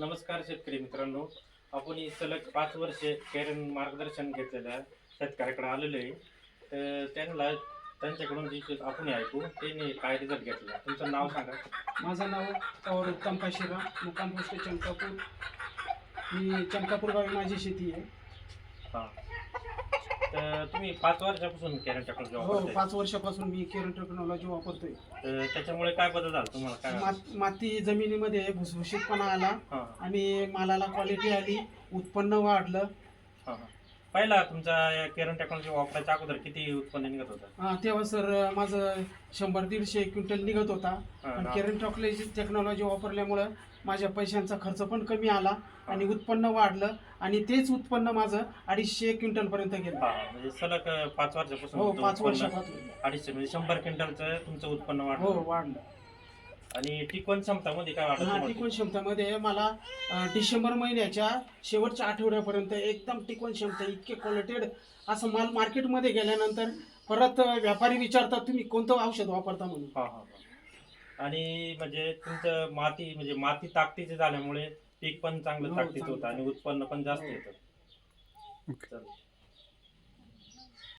नमस्कार शेतकरी मित्रांनो. आपण ही सलग पाच वर्षे केरन मार्गदर्शन घेतलेल्या शेतकऱ्याकडे आलेलो आहे. तर त्यांना त्यांच्याकडून जे आपण ऐकू त्यांनी काय रिझल्ट घेतला? तुमचं नाव सांगा. माझं नाव पवार उत्तम काशीरा मुक्काम पोस्ट चंकापूर. मी चंकापूर गावी माझी शेती आहे. हां. तुम्ही पाच वर्षापासून केरन टेक्नॉलॉजी हो वापरताय. पाच वर्षापासून मी केरन टेक्नॉलॉजी वापरतोय. तर त्याच्यामुळे काय बदल झाला तुम्हाला? काय? मात- माती जमिनीमध्ये भुसभुशीतपणा आला हां. आणि मालाला क्वालिटी आली उत्पन्न वाढलं. हां हां. पहिला तुमचा केरन टेक्नॉलॉजी वापरायच्या अगोदर किती उत्पन्न निघत होतं? तेव्हा सर माझं शंभर दीडशे क्विंटल निघत होता. हां, पण हां. केरन टेक्नॉलॉजी टेक्नॉलॉजी वापरल्यामुळं माझ्या पैशांचा खर्च पण कमी आला आणि उत्पन्न वाढलं आणि तेच उत्पन्न माझं अडीचशे क्विंटल पर्यंत गेलं. हां, म्हणजे सलग अं, पाच वर्षापासून हो तुमचं पाच उत्पन्न वर्षापासून. अडीचशे म्हणजे शंभर क्विंटलचं तुमचं उत्पन्न हो वाढलं वाढलं. आणि टिकवण क्षमतामध्ये काय वाटत हा तुम्हाला? टिकवण क्षमतेमध्ये मला अं, डिसेंबर महिन्याच्या शेवटच्या आठवड्यापर्यंत एकदम टिकवण क्षमता इतके क्वालिटेड असं माल मार्केटमध्ये गेल्यानंतर परत व्यापारी विचारतात तुम्ही कोणतं औषध वापरता म्हणून हा हा हा. आणि म्हणजे तुमचं माती म्हणजे माती ताकदीचे झाल्यामुळे पीक पण चांगलं हो, ताकदीचं चांगलं. होतं आणि उत्पन्न पण जास्त येतं चल.